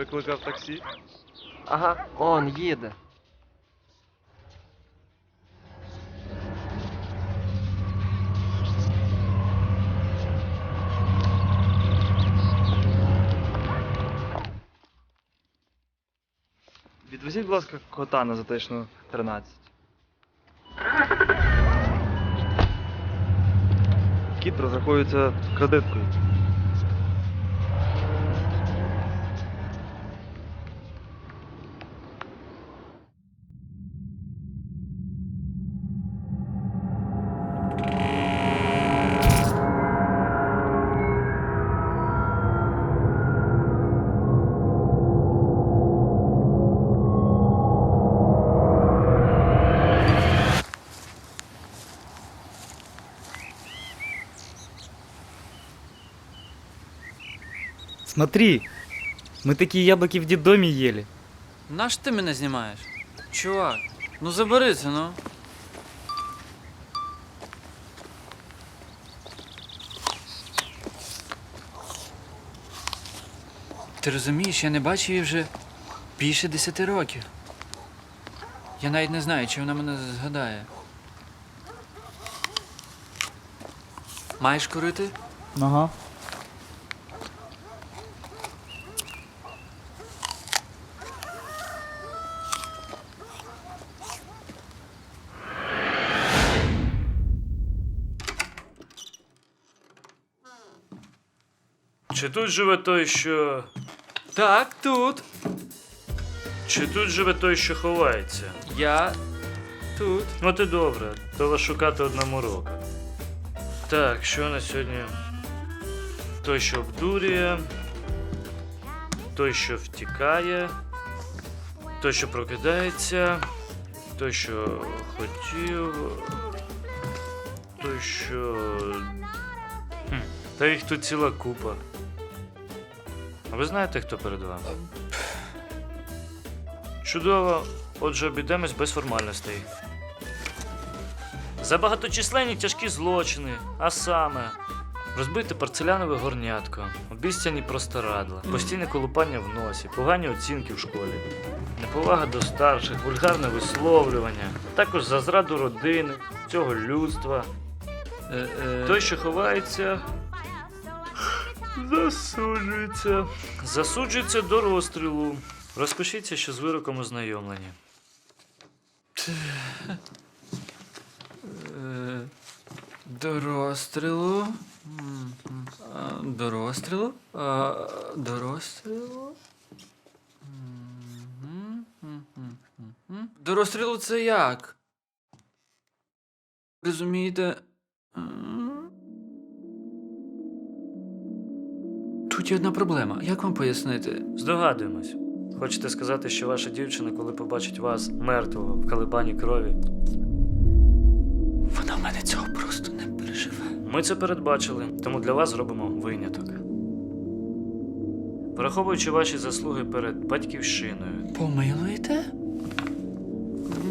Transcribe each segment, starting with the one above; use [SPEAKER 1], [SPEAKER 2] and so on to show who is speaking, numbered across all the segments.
[SPEAKER 1] Викликав таксі?
[SPEAKER 2] Ага, он їде.
[SPEAKER 1] Відвезіть, будь ласка, кота на затишну 13. Кіт розраховується кредиткою.
[SPEAKER 3] Смотри, мы такие яблоки в детдоме ели.
[SPEAKER 4] Наш ти мене знімаєш? Чувак, ну забери це, ну. Ти розумієш, я не бачу її вже більше десяти років. Я навіть не знаю, чи вона мене згадає. Маєш курити?
[SPEAKER 3] Ага.
[SPEAKER 5] Чи тут живе той, що.
[SPEAKER 4] Так, тут.
[SPEAKER 5] Чи тут живе той, що ховається?
[SPEAKER 4] Я тут.
[SPEAKER 5] Ну ти добре, то шукати одному року. Так, що на сьогодні? Той, що обдурює, той, що втікає, той, що прокидається, той, що хотів, той, що. Хм, та їх тут ціла купа. Ви знаєте, хто перед вами? Чудово, отже, обійдемось без формальностей. За багаточисленні тяжкі злочини, а саме розбите порцелянове горнятко, обіцяні простирадла, постійне колупання в носі, погані оцінки в школі, неповага до старших, вульгарне висловлювання, також за зраду родини, цього людства.
[SPEAKER 4] Е, е,
[SPEAKER 5] Той, що ховається, засуджується. Засуджується до розстрілу. Розпишіться, що з вироком ознайомлені.
[SPEAKER 4] Е, До розстрілу. М, м, а, До розстрілу. А, До розстрілу. До розстрілу це як? Розумієте? М? Тут є одна проблема. Як вам пояснити?
[SPEAKER 5] Здогадуємось. Хочете сказати, що ваша дівчина, коли побачить вас мертвого в калибані крові,
[SPEAKER 4] Вона в мене цього просто не переживе.
[SPEAKER 5] ми це передбачили, тому для вас зробимо виняток. Враховуючи ваші заслуги перед батьківщиною,
[SPEAKER 4] Помилуєте?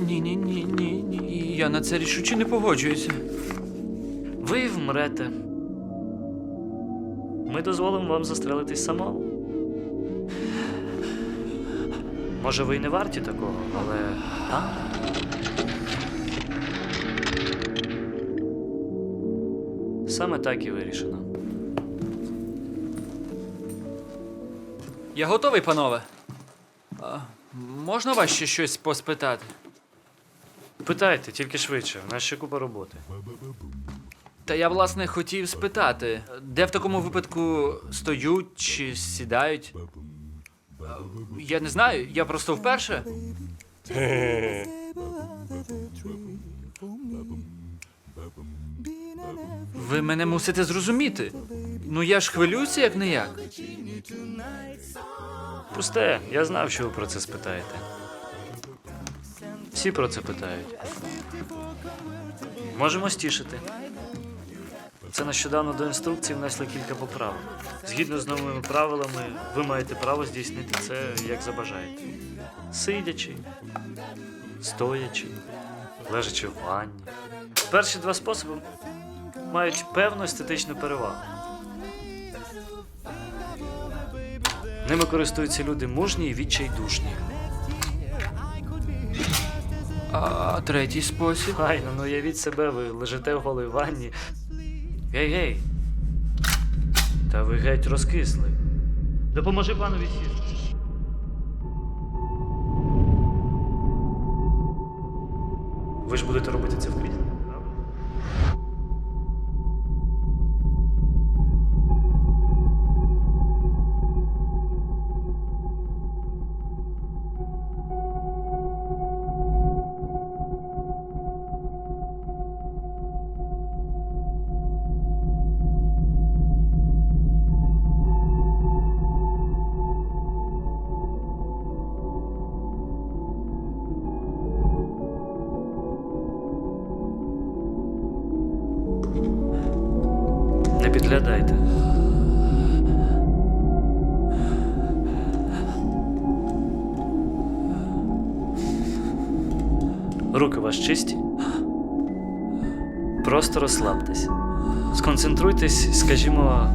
[SPEAKER 4] Ні, ні, ні, ні, ні. Я на це рішуче не погоджуюся.
[SPEAKER 5] ви вмрете. Ми дозволимо вам застрелитись самому. Може, ви й не варті такого, але. А? Саме так і вирішено.
[SPEAKER 4] Я готовий, панове. А, можна вас ще щось поспитати?
[SPEAKER 5] Питайте, тільки швидше, у нас ще купа роботи.
[SPEAKER 4] Та я, власне, хотів спитати, де в такому випадку стоють чи сідають? Я не знаю, я просто вперше. Ви мене мусите зрозуміти. Ну я ж хвилююся як не як.
[SPEAKER 5] Пусте, я знав, що ви про це спитаєте. Всі про це питають. Можемо стішити. Це нещодавно до інструкції внесли кілька поправок. Згідно з новими правилами, ви маєте право здійснити це як забажаєте. Сидячи, стоячи, лежачи в ванні. Перші два способи мають певну естетичну перевагу. Ними користуються люди мужні і відчайдушні.
[SPEAKER 4] А третій спосіб.
[SPEAKER 5] Ай, ну уявіть себе, ви лежите в голій ванні. Гей, гей. Та ви геть розкисли. Допоможи панові сісти. Ви ж будете робити це в кріслі, підглядайте. Руки вас чисті? Просто розслабтесь. Сконцентруйтесь, скажімо,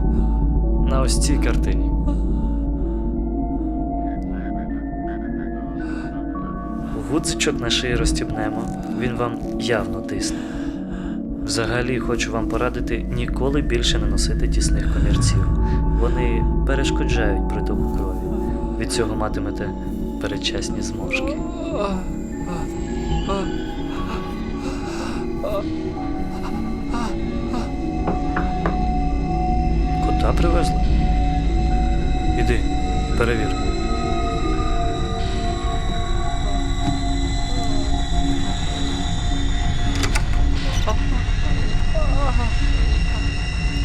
[SPEAKER 5] на ось цій картині. Гудзичок на шиї розтібнемо, він вам явно тисне. Взагалі хочу вам порадити ніколи більше не носити тісних комірців. Вони перешкоджають притоку крові. Від цього матимете передчасні зморшки. Кота привезли? Іди, перевір.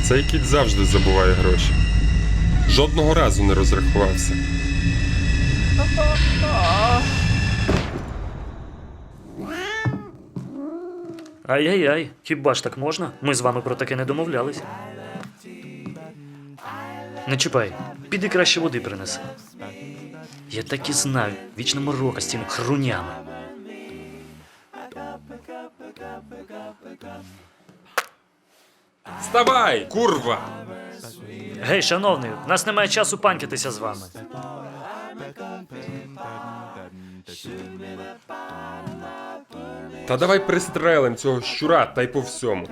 [SPEAKER 6] Цей кіт завжди забуває гроші. Жодного разу не розрахувався.
[SPEAKER 5] Ай-яй-яй, хіба ж так можна? Ми з вами про таке не домовлялись. Не чіпай, піди краще води принеси. Я так і знав, вічно морока з цими хрунями.
[SPEAKER 6] Вставай, курва!
[SPEAKER 5] Гей, шановний, в нас немає часу панькатися з вами.
[SPEAKER 6] Та давай пристрелим цього щура та й по всьому.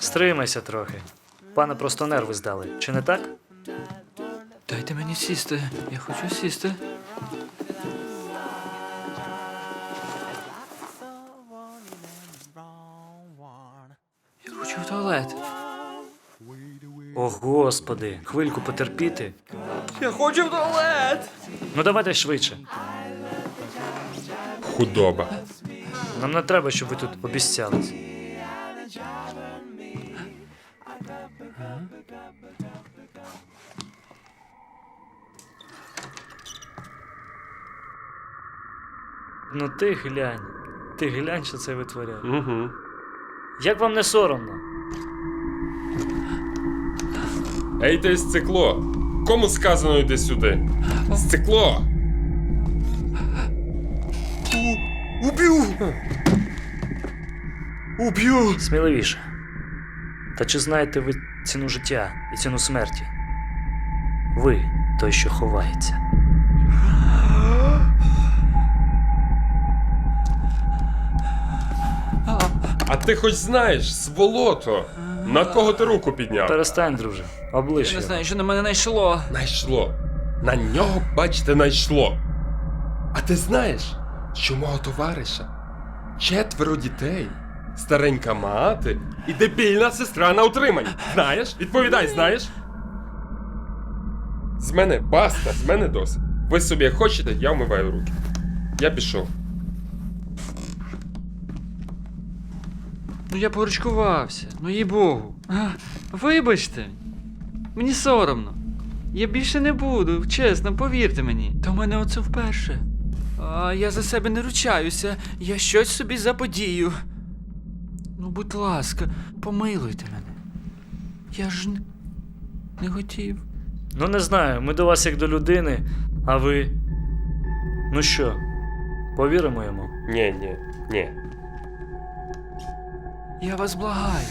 [SPEAKER 5] Стримайся трохи. Пане просто нерви здали, чи не так?
[SPEAKER 4] Дайте мені сісти. Я хочу сісти. Я хочу в туалет.
[SPEAKER 5] Господи, хвильку потерпіти.
[SPEAKER 4] Я хочу в туалет!
[SPEAKER 5] Ну давайте швидше.
[SPEAKER 6] Худоба.
[SPEAKER 5] Нам не треба, щоб ви тут обіцялись. Ну ти глянь. Ти глянь, що це витворяє.
[SPEAKER 6] Угу.
[SPEAKER 5] Як вам не соромно?
[SPEAKER 6] Ей, ти сцикло! Кому сказано йди сюди? Сцикло!
[SPEAKER 4] Уб'ю! Уб'ю!
[SPEAKER 5] Сміливіше. Та чи знаєте ви ціну життя і ціну смерті? Ви той, що ховається.
[SPEAKER 6] А ти хоч знаєш, сволото, на кого ти руку підняв?
[SPEAKER 5] Перестань, друже, облиш
[SPEAKER 4] Я не
[SPEAKER 5] його.
[SPEAKER 4] знаю, що на мене найшло.
[SPEAKER 6] Найшло. На нього, бачите, найшло. А ти знаєш, що у мого товариша четверо дітей, старенька мати і дебільна сестра на утриманні. Знаєш? Відповідай, знаєш? З мене баста, з мене досить. Ви собі хочете, я вмиваю руки. Я пішов.
[SPEAKER 4] Ну я поручкувався, ну їй богу. А, Вибачте. Мені соромно. Я більше не буду, чесно, повірте мені. Та в мене оце вперше. А я за себе не ручаюся, я щось собі заподію. Ну, будь ласка, помилуйте мене. Я ж не, не хотів.
[SPEAKER 5] Ну не знаю, ми до вас як до людини, а ви. Ну що, повіримо йому?
[SPEAKER 6] Ні, ні, ні.
[SPEAKER 4] Я вас благаю.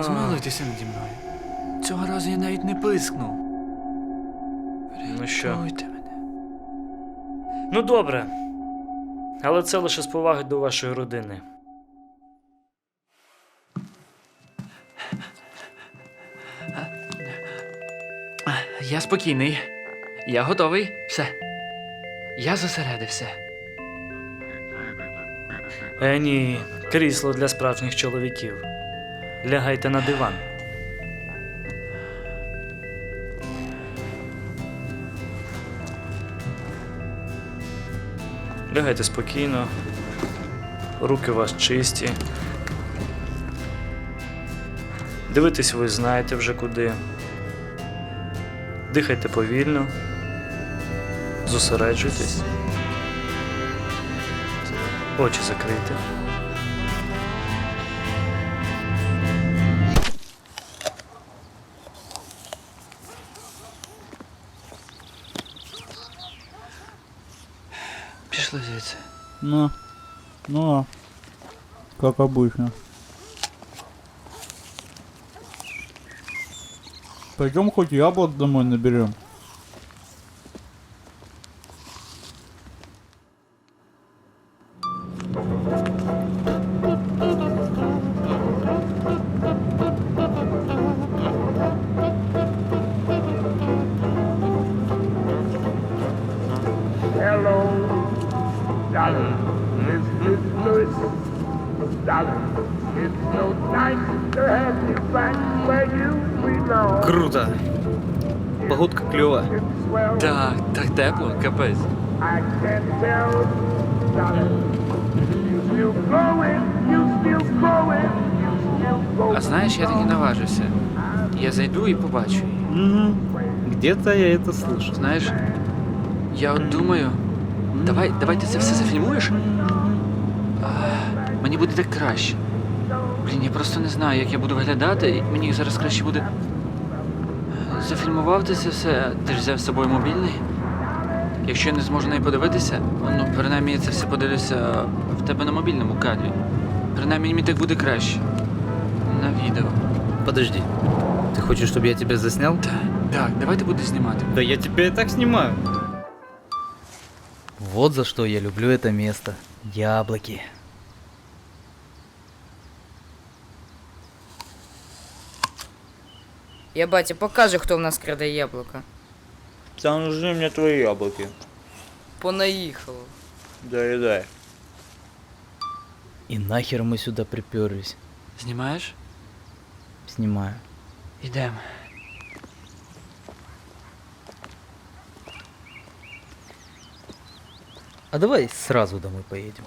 [SPEAKER 4] Змилуйтеся наді мною. Цього разу я навіть не пискнув.
[SPEAKER 5] Ну що.
[SPEAKER 4] Мене.
[SPEAKER 5] Ну добре. Але це лише з поваги до вашої родини.
[SPEAKER 4] Я спокійний. Я готовий. Все. Я зосередився.
[SPEAKER 5] Е, ні, крісло для справжніх чоловіків. Лягайте на диван. Лягайте спокійно. Руки у вас чисті. Дивитись ви знаєте вже куди. Дихайте повільно. Зосереджуйтесь. Очі закрийте.
[SPEAKER 4] Пішли звідси.
[SPEAKER 7] Ну, ну, а. как обычно. Пойдем хоть яблок домой наберем.
[SPEAKER 3] Круто. Погодка клёвая.
[SPEAKER 8] It's swell.
[SPEAKER 4] Так, так тепло, капець.
[SPEAKER 8] I can tell, darling. You still growing, you still growing, you still growing.
[SPEAKER 4] А знаєш, я таки наважився. Я зайду і побачу її.
[SPEAKER 3] Угу. Где-то я это слышал.
[SPEAKER 4] Знаєш, я от думаю, давай, давай ти це все зафільмуєш. А, мені буде так краще. Блін, я просто не знаю, як я буду виглядати, і мені зараз краще буде. Зафільмував ти це все, ти ж взяв з собою мобільний. Якщо я не зможу на неї подивитися, ну принаймні я це все подивлюся в тебе на мобільному кадрі. Принаймні мені так буде краще. На відео.
[SPEAKER 3] Подожди. Ты хочешь, чтобы я тебя заснял?
[SPEAKER 4] Так, так, давай ти будеш знімати.
[SPEAKER 3] Да я тебя и так снимаю. Вот за что я люблю это место. Яблоки.
[SPEAKER 9] Я батя покаже, хто в нас краде яблука.
[SPEAKER 10] Та нужны мне твои яблоки.
[SPEAKER 9] Понаїхало.
[SPEAKER 10] Доедай.
[SPEAKER 3] И нахер мы сюда приперлись?
[SPEAKER 4] Знімаєш?
[SPEAKER 3] Снимаю.
[SPEAKER 4] Ідемо.
[SPEAKER 3] А давай сразу домой поедем.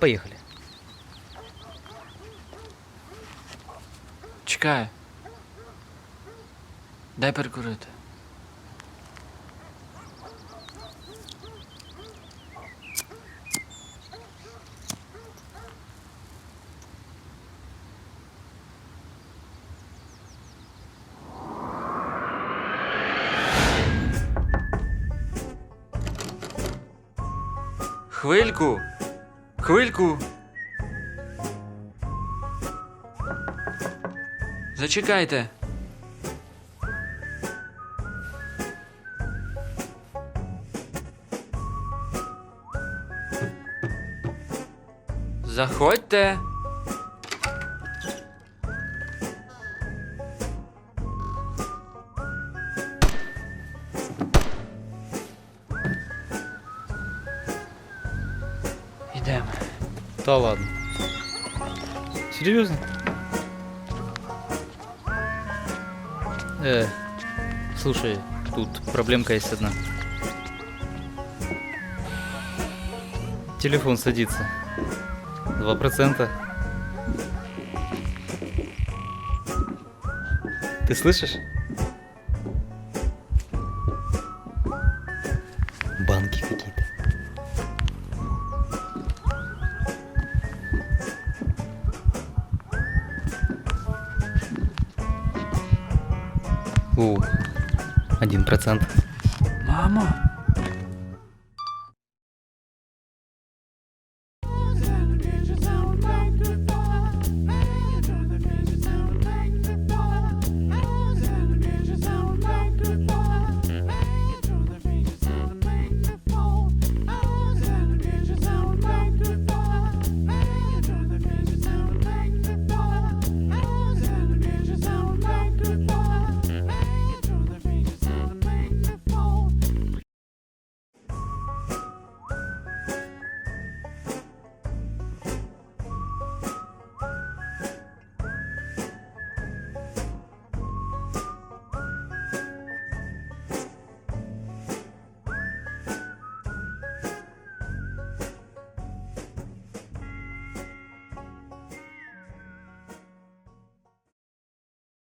[SPEAKER 3] Поехали.
[SPEAKER 4] Чекай. Дай перекурити. Хвильку. Хвильку. Зачекайте. Заходьте. Идем.
[SPEAKER 3] Да ладно. Серьезно? Э, слушай, тут проблемка есть одна. Телефон садится. Два процента. Ты слышишь? Один процент.
[SPEAKER 4] Мамо,